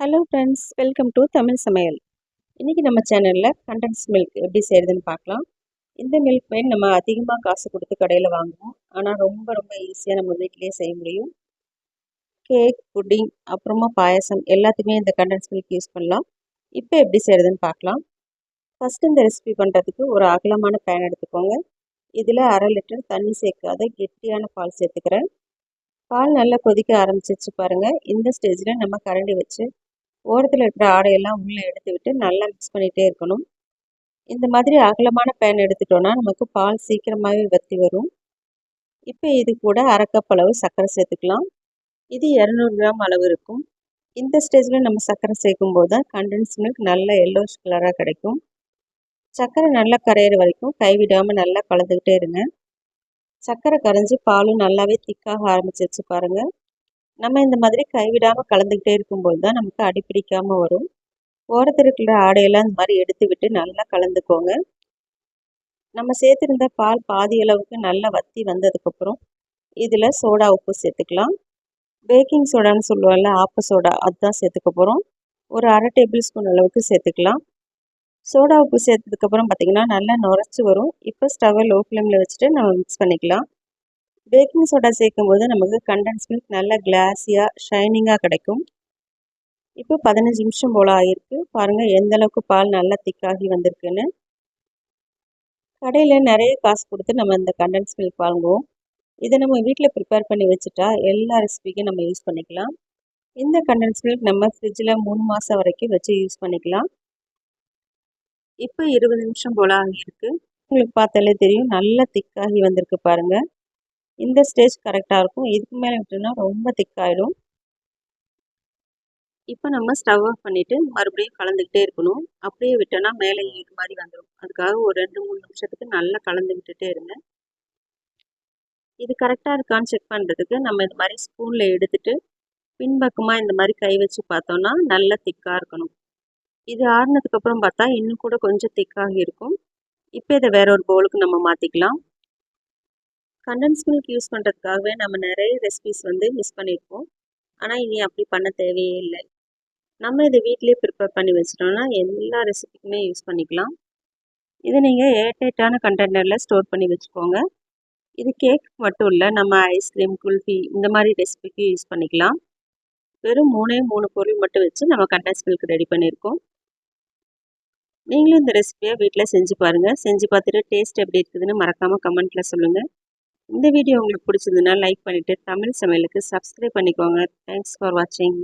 Hello friends welcome to Tamil Samayal இன்றைக்கி நம்ம சேனலில் கண்டன்ஸ் மில்க் எப்படி செய்கிறதுன்னு பார்க்கலாம். இந்த மில்க் மெயின் நம்ம அதிகமாக காசு கொடுத்து கடையில் வாங்குவோம் ஆனால் ரொம்ப ரொம்ப ஈஸியாக நம்ம வீட்டிலேயே செய்ய முடியும். கேக் புட்டிங் அப்புறமா பாயசம் எல்லாத்துக்குமே இந்த கண்டன்ஸ் மில்க் யூஸ் பண்ணலாம். இப்போ எப்படி செய்கிறதுன்னு பார்க்கலாம். ஃபஸ்ட்டு இந்த ரெசிபி பண்ணுறதுக்கு ஒரு அகலமான பேன் எடுத்துக்கோங்க. இதில் அரை லிட்டர் தண்ணி சேர்க்காத கெட்டியான பால் சேர்த்துக்கிறேன். பால் நல்லா கொதிக்க ஆரம்பிச்சிச்சு பாருங்கள் இந்த ஸ்டேஜில் நம்ம கரண்டி வச்சு ஓரத்தில் இருக்கிற ஆடையெல்லாம் உள்ளே எடுத்து விட்டு நல்லா மிக்ஸ் பண்ணிகிட்டே இருக்கணும். இந்த மாதிரி அகலமான பேன் எடுத்துட்டோன்னா நமக்கு பால் சீக்கிரமாகவே வற்றி வரும். இப்போ இது கூட அரைக்கப் அளவு சர்க்கரை சேர்த்துக்கலாம். இது இரநூறு கிராம் அளவு இருக்கும். இந்த ஸ்டேஜில் நம்ம சர்க்கரை சேர்க்கும் போது தான் கண்டென்ஸ் மில்க் நல்ல எல்லோஷ் கலராக கிடைக்கும். சர்க்கரை நல்லா கரையிற வரைக்கும் கைவிடாமல் நல்லா கலந்துக்கிட்டே இருங்க. சர்க்கரை கரைஞ்சி பாலும் நல்லாவே திக்காக ஆரம்பிச்சிருச்சு பாருங்கள் நம்ம இந்த மாதிரி கைவிடாமல் கலந்துக்கிட்டே இருக்கும்போது தான் நமக்கு அடிப்பிடிக்காமல் வரும். ஓரத்தில் இருக்கிற ஆடையெல்லாம் இந்த மாதிரி எடுத்து விட்டு நல்லா கலந்துக்கோங்க. நம்ம சேர்த்துருந்த பால் பாதி அளவுக்கு நல்லா வத்தி வந்ததுக்கப்புறம் இதில் சோடா உப்பு சேர்த்துக்கலாம். பேக்கிங் சோடான்னு சொல்லுவோம்ல ஆப்ப சோடா அதுதான் சேர்த்துக்க போகிறோம் ஒரு அரை டேபிள் ஸ்பூன் அளவுக்கு சேர்த்துக்கலாம். சோடா உப்பு சேர்த்ததுக்கப்புறம் பார்த்திங்கன்னா நல்லா நுரைச்சி வரும். இப்போ ஸ்டவ்வை லோ ஃப்ளேமில் வச்சுட்டு நம்ம மிக்ஸ் பண்ணிக்கலாம். பேக்கிங் சோடா சேர்க்கும் போது நமக்கு கண்டன்ஸ் மில்க் நல்லா கிளாஸியாக ஷைனிங்காக கிடைக்கும். இப்போ பதினஞ்சு நிமிஷம் போல் ஆகிருக்கு பாருங்கள் எந்த அளவுக்கு பால் நல்லா திக்காகி வந்திருக்குன்னு. கடையில் நிறைய காசு கொடுத்து நம்ம இந்த கண்டன்ஸ் மில்க் வாங்குவோம். இதை நம்ம வீட்டில் ப்ரிப்பேர் பண்ணி வச்சுட்டா எல்லா ரெசிபிக்கும் நம்ம யூஸ் பண்ணிக்கலாம். இந்த கண்டன்ஸ் மில்க் நம்ம ஃப்ரிட்ஜில் மூணு மாதம் வரைக்கும் வச்சு யூஸ் பண்ணிக்கலாம். இப்போ இருபது நிமிஷம் போல் ஆகியிருக்கு உங்களுக்கு பார்த்தாலே தெரியும் நல்லா திக்காகி வந்திருக்கு பாருங்கள் இந்த ஸ்டேஜ் கரெக்டாக இருக்கும். இதுக்கு மேலே விட்டோம்னா ரொம்ப திக்காயிடும். இப்போ நம்ம ஸ்டவ் ஆஃப் பண்ணிவிட்டு மறுபடியும் கலந்துக்கிட்டே இருக்கணும். அப்படியே விட்டோன்னா மேலே ஏறு மாதிரி வந்துடும் அதுக்காக ஒரு ரெண்டு மூணு நிமிஷத்துக்கு நல்லா கலந்து விட்டுட்டே இருங்க. இது கரெக்டாக இருக்கான்னு செக் பண்ணுறதுக்கு நம்ம இது மாதிரி ஸ்பூனில் எடுத்துட்டு பின்பக்கமாக இந்த மாதிரி கை வச்சு பார்த்தோன்னா நல்லா திக்காக இருக்கணும். இது ஆறுனதுக்கப்புறம் பார்த்தா இன்னும் கூட கொஞ்சம் திக்காக இருக்கும். இப்போ இதை வேற ஒரு பவுலுக்கு நம்ம மாற்றிக்கலாம் கண்டன்ஸ் மில்க் யூஸ் பண்ணுறதுக்காகவே நம்ம நிறைய ரெசிபிஸ் வந்து மிஸ் பண்ணியிருப்போம் ஆனால் இனி அப்படி பண்ண தேவையே இல்லை. நம்ம இதை வீட்லேயே ப்ரிப்பேர் பண்ணி வச்சிட்டோம்னா எல்லா ரெசிபிக்குமே யூஸ் பண்ணிக்கலாம். இதை நீங்கள் ஏர்டைட்டான கண்டெய்னரில் ஸ்டோர் பண்ணி வச்சுக்கோங்க. இது கேக் மட்டும் இல்லை நம்ம ஐஸ்கிரீம் குல்ஃபி இந்த மாதிரி ரெசிபிக்கு யூஸ் பண்ணிக்கலாம். வெறும் மூணே மூணு பொருள் மட்டும் வச்சு நம்ம கண்டன்ஸ் மில்க் ரெடி பண்ணியிருக்கோம். நீங்களும் இந்த ரெசிபியை வீட்டில் செஞ்சு பாருங்கள் செஞ்சு பார்த்துட்டு டேஸ்ட் எப்படி இருக்குதுன்னு மறக்காமல் கமெண்ட்டில் சொல்லுங்கள் இந்த வீடியோ உங்களுக்கு பிடிச்சிருந்துன்னா லைக் பண்ணிவிட்டு தமிழ் சமையலுக்கு சப்ஸ்கிரைப் பண்ணிக்கோங்க. தேங்க்ஸ் ஃபார் வாட்சிங்